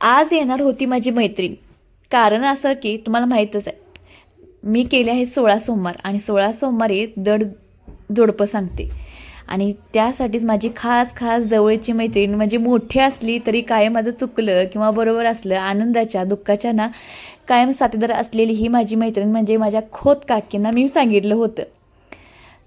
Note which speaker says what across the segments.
Speaker 1: आज येणार होती माझी मैत्रीण. कारण असं की तुम्हाला माहीतच आहे मी केले आहे सोळा सोमवार आणि सोळा सोमवारी दड जोडपं सांगते. आणि त्यासाठीच माझी खास खास जवळची मैत्रीण म्हणजे मोठी असली तरी कायम माझं चुकलं किंवा बरोबर असलं आनंदाच्या दुःखाच्या ना कायम साथीदार असलेली ही माझी मैत्रीण म्हणजे माझ्या खोत काकींना मी सांगितलं होतं.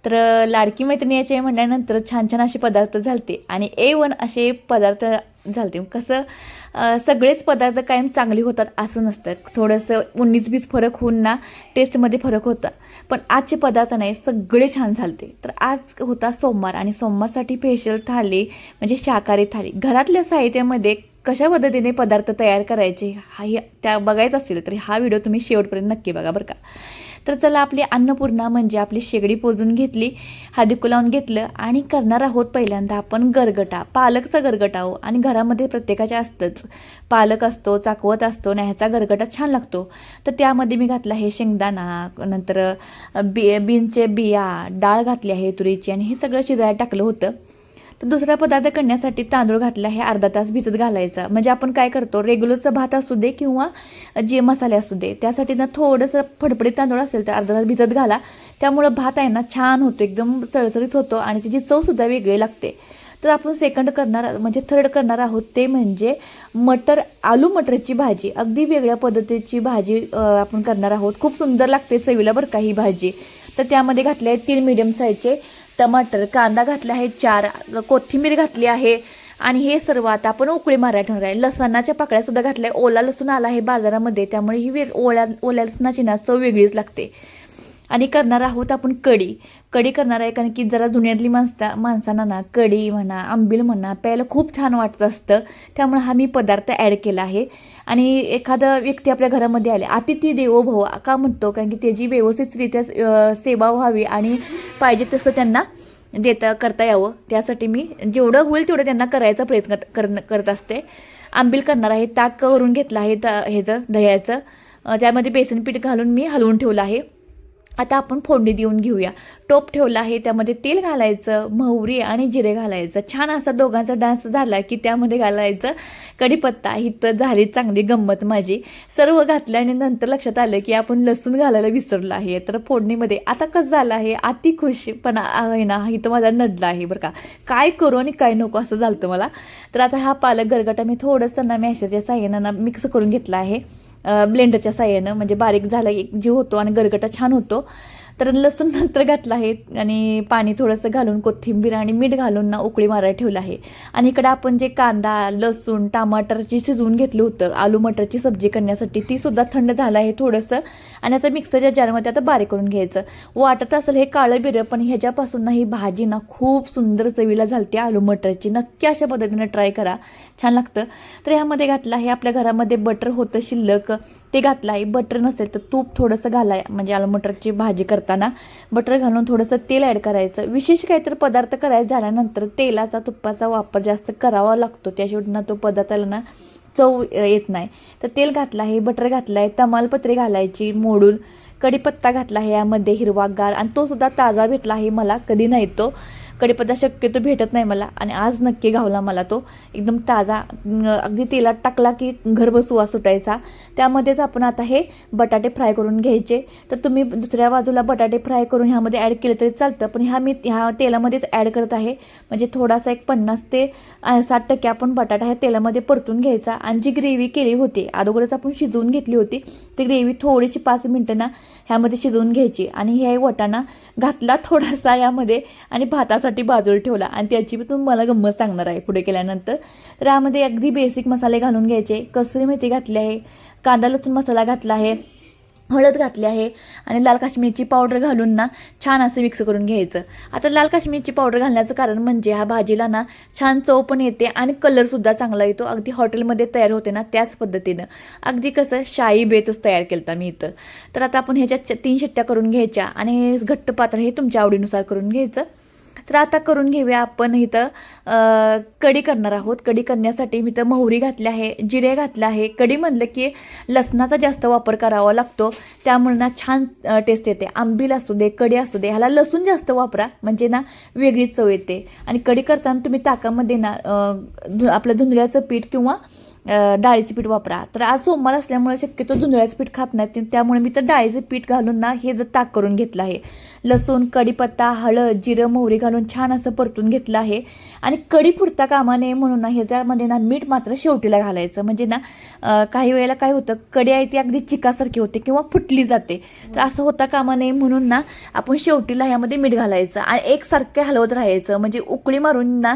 Speaker 1: तर लाडकी मैत्रिणी याचे म्हटल्यानंतर छान छान असे पदार्थ झालते आणि ए वन असे पदार्थ झालते. कसं सगळेच पदार्थ कायम चांगले होतात असं नसतं. थोडंसं उन्नीस बीस फरक होऊन ना टेस्टमध्ये फरक होता. पण आजचे पदार्थ नाही सगळे छान झालते. तर आज होता सोमवार आणि सोमवारसाठी स्पेशल थाली म्हणजे शाकाहारी थाली. घरातल्या साहित्यामध्ये कशा पद्धतीने पदार्थ तयार करायचे हा हे- त्या बघायचं असेल तर हा व्हिडिओ तुम्ही शेवटपर्यंत नक्की बघा बरं का. तर चला आपली अन्नपूर्णा म्हणजे आपली शेगडी पोजून घेतली हादिकू लावून घेतलं आणि करणार आहोत पहिल्यांदा आपण गरगटा पालकचा गरगटा हो. आणि घरामध्ये प्रत्येकाच्या असतंच. पालक असतो चाकवत असतो आणि ह्याचा गरगटा छान लागतो. तर त्यामध्ये मी घातला आहे शेंगदाणा नंतर बी बीनचे बिया डाळ घातली आहे तुरीची आणि हे सगळं शिजायला टाकलं होतं. तर दुसरा पदार्थ करण्यासाठी तांदूळ घातला हे अर्धा तास भिजत घालायचा. म्हणजे आपण काय करतो रेग्युलरचा भात असू दे किंवा जे मसाले असू दे त्यासाठी ना थोडंसं फडफडीत तांदूळ असेल तर अर्धा तास भिजत घाला. त्यामुळं भात आहे ना छान होतो एकदम सळसळीत होतो आणि त्याची चवसुद्धा वेगळी लागते. तर आपण सेकंड करणार म्हणजे थर्ड करणार आहोत ते म्हणजे मटर आलू मटरची भाजी. अगदी वेगळ्या पद्धतीची भाजी आपण करणार आहोत. खूप सुंदर लागते चवीला बरं का ही भाजी. तर त्यामध्ये घातले आहेत तीन मिडियम साईजचे टमाटर कांदा घातला आहे चार कोथिंबीर घातली आहे. आणि हे सर्व आता आपण उकळी मारायला ठेवणार आहे. लसणाच्या पाकळ्या सुद्धा घातल्या ओला लसूण आला आहे बाजारामध्ये त्यामुळे ही वेग ओल्या ओल्या लसणाची ना चव वेगळीच लागते. आणि करणार आहोत आपण कढी. कढी करणार आहे कारण की जरा जुन्यातली माणसा माणसांना ना कढी म्हणा आंबील म्हणा प्यायला खूप छान वाटत असतं. त्यामुळे हा मी पदार्थ ॲड केला आहे. आणि एखादा व्यक्ती आपल्या घरामध्ये आले अतिथी देवो भव का म्हणतो? कारण की त्याची व्यवस्थितरित्या सेवा व्हावी आणि पाहिजे तसं त्यांना देता करता यावं. त्यासाठी मी जेवढं होईल तेवढं त्यांना करायचा प्रयत्न कर करत असते. आंबील करणार आहे ताक करून घेतलं आहे त ह्याचं दह्याचं. त्यामध्ये बेसन पीठ घालून मी हलवून ठेवलं आहे. आता आपण फोडणी देऊन घेऊया. टोप ठेवला आहे त्यामध्ये तेल घालायचं मोहरी आणि जिरे घालायचं. छान असा दोघांचा डान्स झाला की त्यामध्ये घालायचं कढीपत्ता. ही तर झाली चांगली गंमत माझी. सर्व घातलं आणि नंतर लक्षात आलं की आपण लसूण घालायला विसरलो आहे. तर फोडणीमध्ये आता कसं झालं आहे? अति खुशीपणा आहे ना? इथं माझा नडला आहे बरं का. काय करू आणि काय नको असं झालं मला. तर आता हा पालक गरगटा मी थोडंसं ना मॅशेजच्या साह्यानं ना मिक्स करून घेतला आहे. ब्लेंडरच्या साह्यानं म्हणजे बारीक झाला एक जीव होतो आणि गरगटा छान होतो. तर लसूण नंतर घातलं आहे आणि पाणी थोडंसं घालून कोथिंबीर आणि मीठ घालून ना उकळी मारायला ठेवलं आहे. आणि इकडे आपण जे कांदा लसूण टमाटरची शिजवून घेतलं होतं आलू मटरची सब्जी करण्यासाठी ती सुद्धा थंड झालं आहे थोडंसं. आणि आता मिक्सरच्या जारमध्ये आता बारीक करून घ्यायचं. वाटत असेल हे काळं बिरं पण ह्याच्यापासून ना ही भाजी ना खूप सुंदर चवीला झालते आलू मटरची. नक्की अशा पद्धतीनं ट्राय करा. छान लागतं. तर ह्यामध्ये घातलं आहे आपल्या घरामध्ये बटर होतं शिल्लक. ते घातलं आहे. बटर नसेल तर तूप थोडंसं घालाय म्हणजे आलू मटरची भाजी करता करताना बटर घालून थोडंसं तेल ॲड करायचं. विशेष काहीतरी पदार्थ करायचं झाल्यानंतर तेलाचा तुपाचा वापर जास्त करावा लागतो. त्याशिवाय ना तो पदार्थाला ना चव येत नाही. तर तेल घातलं आहे बटर घातलं आहे तमालपत्री घालायची मोडून कढीपत्ता घातला आहे यामध्ये हिरवागार आणि तो सुद्धा ताजा भेटला आहे मला कधी नाही तो. कढीपत्ता शक्यतो भेटत नाही मला. आणि आज नक्की घावला मला तो. एकदम ताजा अगदी तेलात टाकला की घरभर सुवास सुटायचा. त्यामध्येच आपण आता हे बटाटे फ्राय करून घ्यायचे. तर तुम्ही दुसऱ्या बाजूला बटाटे फ्राय करून ह्यामध्ये ॲड केले तरी चालतं. पण ह्या मी ह्या तेलामध्येच ॲड करत आहे. म्हणजे थोडासा एक पन्नास ते साठ टक्के आपण बटाटा ह्या तेलामध्ये परतून घ्यायचा. आणि जी ग्रेव्ही केली होती अगोदरच आपण शिजवून घेतली होती ती ग्रेव्ही थोडीशी पाच मिनटं ना ह्यामध्ये शिजवून घ्यायची. आणि हे वटाणा घातला थोडासा यामध्ये आणि भातासाठी बाजूला ठेवला. आणि त्याची पण तुम्ही मला गंमत सांगणार आहे पुढे केल्यानंतर तर यामध्ये अगदी बेसिक मसाले घालून घ्यायचे. कसुरी मेथी घातली आहे. कांदा लसूण मसाला घातला आहे. हळद घातली आहे. आणि लाल काश्मीरची पावडर घालून ना छान असं मिक्स करून घ्यायचं. आता लाल काश्मीरची पावडर घालण्याचं कारण म्हणजे ह्या भाजीला ना छान चव पण येते आणि कलरसुद्धा चांगला येतो. अगदी हॉटेलमध्ये तयार होते ना त्याच पद्धतीनं. अगदी कसं शाही बेतच तयार केलं मी इथं. तर आता आपण ह्याच्या तीन शिट्ट्या करून घ्यायच्या. आणि घट्ट पात्र हे तुमच्या आवडीनुसार करून घ्यायचं. तर आता करून घेऊया आपण इथं कढी करणार आहोत. कढी करण्यासाठी मी इथं मोहरी घातली आहे जिरे घातलं आहे. कढी म्हणलं की लसणाचा जास्त वापर करावा लागतो. त्यामुळे ना छान टेस्ट येते. आंबील असू दे कढी असू दे ह्याला लसूण जास्त वापरा. म्हणजे ना वेगळीच चव येते. आणि कढी करताना तुम्ही ताकामध्ये ना धु- आपलं धुंदळ्याचं पीठ किंवा डाळीचं पीठ वापरा. तर आज सोमवार असल्यामुळे शक्यतो जुंजळ्याचं पीठ खात नाही त्यामुळे मी तर डाळीचं पीठ घालून ना हे जर ताक करून घेतलं आहे लसूण कढीपत्ता हळद जिरं मोहरी घालून छान असं परतून घेतलं आहे. आणि कढी फुटता कामा नये म्हणून ना ह्याच्यामध्ये ना मीठ मात्र शेवटीला घालायचं. म्हणजे ना काही वेळेला काय होतं कढी आहे ती अगदी चिकासारखी होते किंवा फुटली जाते. तर असं होता कामा नये म्हणून ना आपण शेवटीला ह्यामध्ये मीठ घालायचं आणि एकसारखं हलवत राहायचं. म्हणजे उकळी मारून ना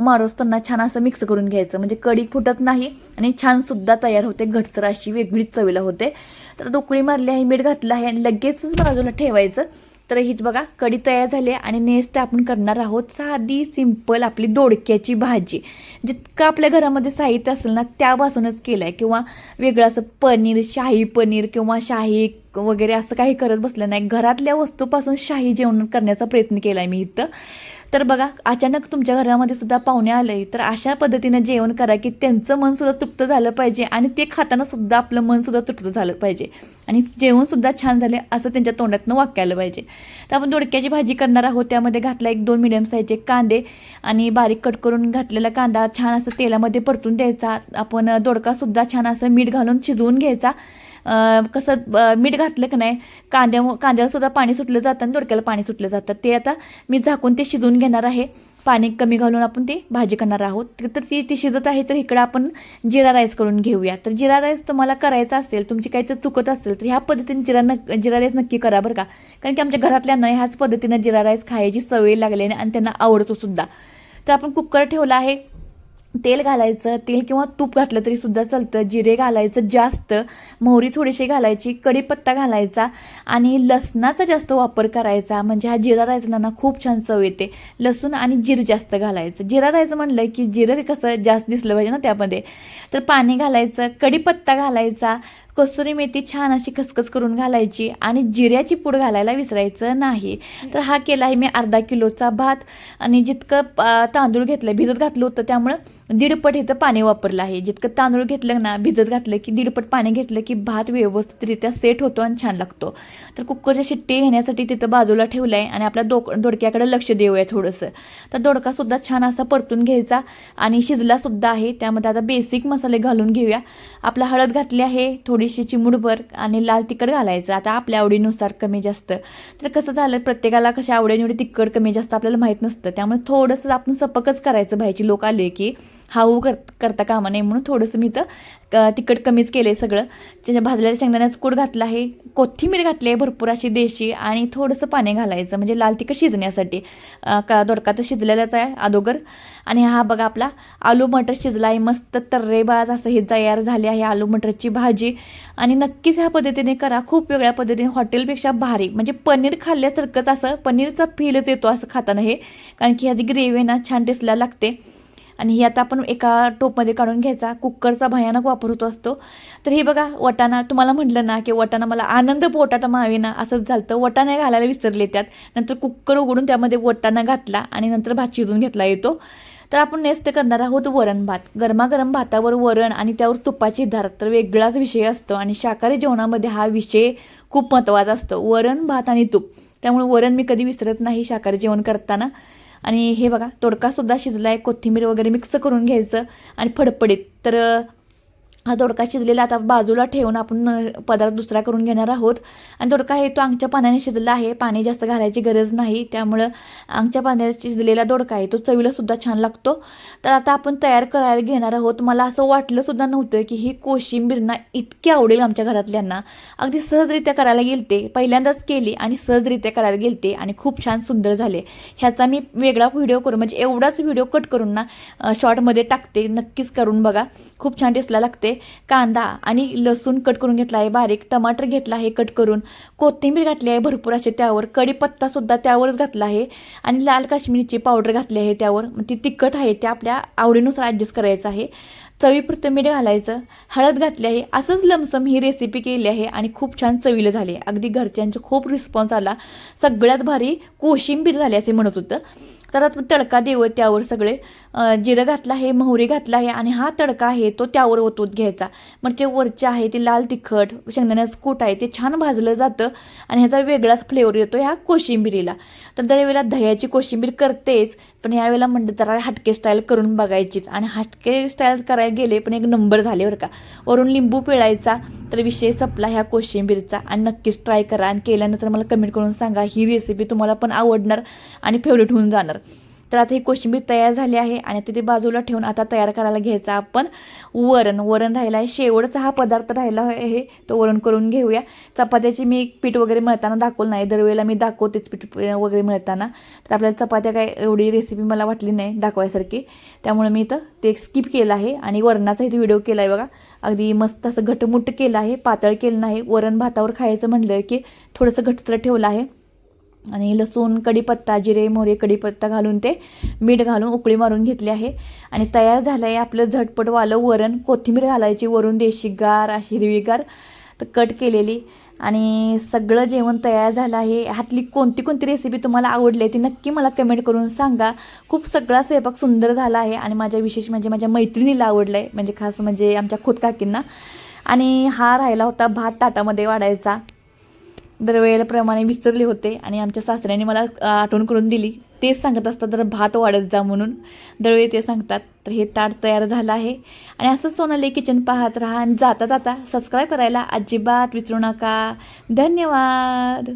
Speaker 1: मारुसताना छान असं मिक्स करून घ्यायचं. म्हणजे कढी फुटत नाही आणि छान सुद्धा तयार होते. घटसर अशी वेगळीच चवीला होते. तर उकळी मारली आहे मीठ घातलं आहे आणि लगेचच बाजूला ठेवायचं. तर हीच बघा कढी तयार झाली आहे आणि नेक्स्ट आपण करणार आहोत साधी सिंपल आपली दोडक्याची भाजी. जितकं आपल्या घरामध्ये साहित्य असेल ना त्यापासूनच केलं आहे किंवा वेगळं असं पनीर शाही पनीर किंवा शाही वगैरे असं काही करत बसलं नाही. घरातल्या वस्तूपासून शाही जेवण करण्याचा प्रयत्न केला आहे मी इथं. तर बघा अचानक तुमच्या घरामध्ये सुद्धा पाहुणे आले तर अशा पद्धतीनं जेवण करा की त्यांचं मन सुद्धा तृप्त झालं पाहिजे आणि ते खाताना सुद्धा आपलं मन सुद्धा तृप्त झालं पाहिजे. आणि जेवण सुद्धा छान झाले असं त्यांच्या तोंडातनं वाक्यायला पाहिजे. तर आपण दोडक्याची भाजी करणार आहोत त्यामध्ये घातला एक दोन मिडियम साईजचे कांदे आणि बारीक कट करून घातलेला कांदा छान असं तेलामध्ये परतून द्यायचा. आपण दोडकासुद्धा छान असं मीठ घालून शिजवून घ्यायचा. कसं मीठ घातलं की नाही कांद्या कांद्याला सुद्धा पाणी सुटलं जातं आणि दोडक्याला पाणी सुटलं जातं. ते आता मी झाकून ते शिजवून घेणार आहे. पाणी कमी घालून आपण ते भाजी करणार आहोत. तर ती ती शिजत आहे तर इकडं आपण जिरा राईस करून घेऊया. तर जिरा राईस तुम्हाला करायचा असेल तुमची काही तर चुकत असेल तर ह्या पद्धतीने जिरा न जिरा राईस नक्की करा बरं का. कारण की आमच्या घरातल्यांना ह्याच पद्धतीनं जिरा राईस खायची सवय लागली आणि त्यांना आवडतो सुद्धा. तर आपण कुकर ठेवला आहे. तेल घालायचं तेल किंवा तूप घातलं तरी सुद्धा चालतं जिरे घालायचं जास्त मोहरी थोडीशी घालायची कढीपत्ता घालायचा आणि लसणाचा जास्त वापर करायचा म्हणजे हा जिरा राईसला ना खूप छान चव येते. लसूण आणि जिरं जास्त घालायचं. जिरा रायचं म्हणलं की जिरं कसं जास्त दिसलं पाहिजे ना त्यामध्ये. तर पाणी घालायचं कढीपत्ता घालायचा कसुरी मेथी छान अशी खसखस करून घालायची आणि जिऱ्याची पूड घालायला विसरायचं नाही. तर हा केला आहे मी अर्धा किलोचा भात आणि जितकं तांदूळ घेतलं भिजत घातलं होतं त्यामुळं दीडपट इथं पाणी वापरलं आहे. जितकं तांदूळ घेतलं ना भिजत घातलं की दीडपट पाणी घेतलं की भात व्यवस्थितरित्या सेट होतो आणि छान लागतो. तर कुकरच्या शिट्टी घेण्यासाठी तिथं बाजूला ठेवलं आहे आणि आपल्या दोक दोडक्याकडे लक्ष देऊया थोडंसं. तर दोडकासुद्धा छान असा परतून घ्यायचा आणि शिजलासुद्धा आहे. त्यामध्ये आता बेसिक मसाले घालून घेऊया. आपला हळद घातली आहे थोडी थोडीशी चिमुडभर आणि लाल तिखट घालायचं. आता आपल्या आवडीनुसार कमी जास्त. तर कसं झालं प्रत्येकाला कशा आवडीनिवडी तिखट कमी जास्त आपल्याला माहीत नसतं. त्यामुळे थोडंसं आपण सपकच करायचं. भायची लोक आले की हाऊ कर करता कामा नये म्हणून थोडंसं मी इथं क- तिखट कमीच केलं आहे सगळं. त्याच्या भाजलेल्या शेंगदाण्याचं कूड घातलं आहे. कोथिंबीर घातली आहे भरपूर अशी देशी आणि थोडंसं पाणी घालायचं. म्हणजे लाल तिखट शिजण्यासाठी. का दोडका तर शिजलेलाच आहे अगोदर. आणि हा बघा आपला आलू मटर शिजला आहे. मस्त तर्रेबाज असं हे तयार झाले आहे आलू मटरची भाजी. आणि नक्कीच ह्या पद्धतीने करा. खूप वेगळ्या पद्धतीने हॉटेलपेक्षा भारी. म्हणजे पनीर खाल्ल्यासारखंच असं पनीरचा फीलच येतो असं खाताना हे. कारण की ह्याची ग्रेव्ही ना छान टेस्टला लागते. आणि ही आता आपण एका टोपमध्ये काढून घ्यायचा. कुकरचा भयानक वापर होतो असतो. तर हे बघा वटाणा तुम्हाला म्हटलं ना की वटाणा मला आनंद पोटाटा मावे ना असंच झालं वटाणा घालायला विसरले त्यात. नंतर कुकर उघडून त्यामध्ये वटाणा घातला आणि नंतर भात शिजून घेतला येतो. तर आपण नेक्स्ट करणार आहोत वरण भात. गरमागरम भातावर वरण आणि त्यावर तुपाची धार. तर वेगळाच विषय असतो आणि शाकाहारी जेवणामध्ये हा विषय खूप महत्त्वाचा असतो. वरण भात आणि तूप. त्यामुळे वरण मी कधी विसरत नाही शाकाहारी जेवण करताना. आणि हे बघा तोडकासुद्धा शिजला आहे कोथिंबीर वगैरे मिक्स करून घ्यायचं आणि फडफडीत. तर हा दोडका शिजलेला आता बाजूला ठेवून आपण पदार्थ दुसरा करून घेणार आहोत. आणि दोडका हे तो अंगच्या पाण्याने शिजला आहे. पाणी जास्त घालायची गरज नाही. त्यामुळं अंगच्या पाण्याने शिजलेला दोडका आहे. तो चवीला सुद्धा छान लागतो. तर आता आपण तयार करायला घेणार आहोत. मला असं वाटलं सुद्धा नव्हतं की ही कोशिंबीरना इतकी आवडेल आमच्या घरातल्यांना. अगदी सहजरित्या करायला गेलते. पहिल्यांदाच केली आणि सहजरित्या करायला गेलते आणि खूप छान सुंदर झाले. ह्याचा मी वेगळा व्हिडिओ करून म्हणजे एवढाच व्हिडिओ कट करून ना शॉर्टमध्ये टाकते. नक्कीच करून बघा. खूप छान टेस्टला लागते. कांदा आणि लसूण कट करून घेतला आहे बारीक टमाटर घेतला आहे कट करून. कोथिंबीर घातली आहे भरपूर असे त्यावर. कढीपत्तासुद्धा त्यावरच घातला आहे. आणि लाल काश्मीरीची पावडर घातली आहे त्यावर. ती तिखट आहे ते आपल्या आवडीनुसार ॲडजस्ट करायचं आहे. चवीपुरतं मीठ घालायचं. हळद घातली आहे. असंच लमसम ही रेसिपी केली आहे आणि खूप छान चवीला झाली आहे. अगदी घरच्यांचा खूप रिस्पॉन्स आला. सगळ्यात भारी कोशिंबीर झाली असे म्हणत होतं. तर आता तडका देऊ त्यावर सगळे. जिरं घातलं आहे मोहरी घातला आहे आणि हा तडका आहे तो त्यावर ओतूत घ्यायचा. म्हणजे वरचे आहे ते लाल तिखट शेंगदाण्याचं कूट आहे ते छान भाजलं जातं आणि ह्याचा वेगळाच फ्लेवर येतो ह्या कोशिंबिरीला. तर दरवेळेला दह्याची कोशिंबीर करतेच पण यावेळेला म्हणलं जरा हटके स्टाईल करून बघायचीच. आणि हटके स्टाईल करायला गेले पण एक नंबर झाले बरं का. वरून लिंबू पिळायचा तर विषय सपला ह्या कोशिंबीरचा. आणि नक्कीच ट्राय करा आणि केल्यानंतर मला कमेंट करून सांगा ही रेसिपी तुम्हाला पण आवडणार आणि फेवरेट होऊन जाणार. तर आता ही कोशिंबीर तयार झाली आहे आणि तिथे बाजूला ठेवून आता तयार करायला घ्यायचा आपण. वरण वरण राहिला आहे. शेवटचा हा पदार्थ राहिला आहे तो वरण करून घेऊया. चपात्याची मी पीठ वगैरे मिळताना दाखवलं नाही. दरवेळेला मी दाखवतेच पीठ वगैरे मिळताना. तर आपल्याला चपात्या काय एवढी रेसिपी मला वाटली नाही दाखवायसारखी. त्यामुळे मी इथं ते स्किप केलं आहे आणि वरणाचा इथे व्हिडिओ केला आहे बघा. अगदी मस्त असं घटमुट केलं आहे पातळ केलं नाही. वरण भातावर खायचं म्हणलं की थोडंसं घटसर ठेवलं आहे. आणि लसूण कढीपत्ता जिरे मोहरे कढीपत्ता घालून ते मीठ घालून उकळी मारून घेतली आहे. आणि तयार झालं आहे आपलं झटपटवालं वरण. कोथिंबीर घालायची वरून देशी गार अशी हिरवीगार तर कट केलेली. आणि सगळं जेवण तयार झालं आहे. ह्यातली कोणती कोणती रेसिपी तुम्हाला आवडली आहे ती नक्की मला कमेंट करून सांगा. खूप सगळा स्वयंपाक सुंदर झाला आहे आणि माझ्या विशेष म्हणजे माझ्या मैत्रिणीला आवडलं आहे म्हणजे खास म्हणजे आमच्या खुद काकींना आणि हा राहिला होता भात ताटामध्ये वाढायचा. दरवेळेप्रमाणे विसरले होते आणि आमच्या सासऱ्याने मला आठवण करून दिली. तेच सांगत असतात जर भात वाढत जा म्हणून. दरवेळी ते सांगतात तर हे ताट तयार झालं आहे. आणि असंच सोनाली किचन पाहत राहा आणि जाता जाता सबस्क्राईब करायला अजिबात विसरू नका. धन्यवाद.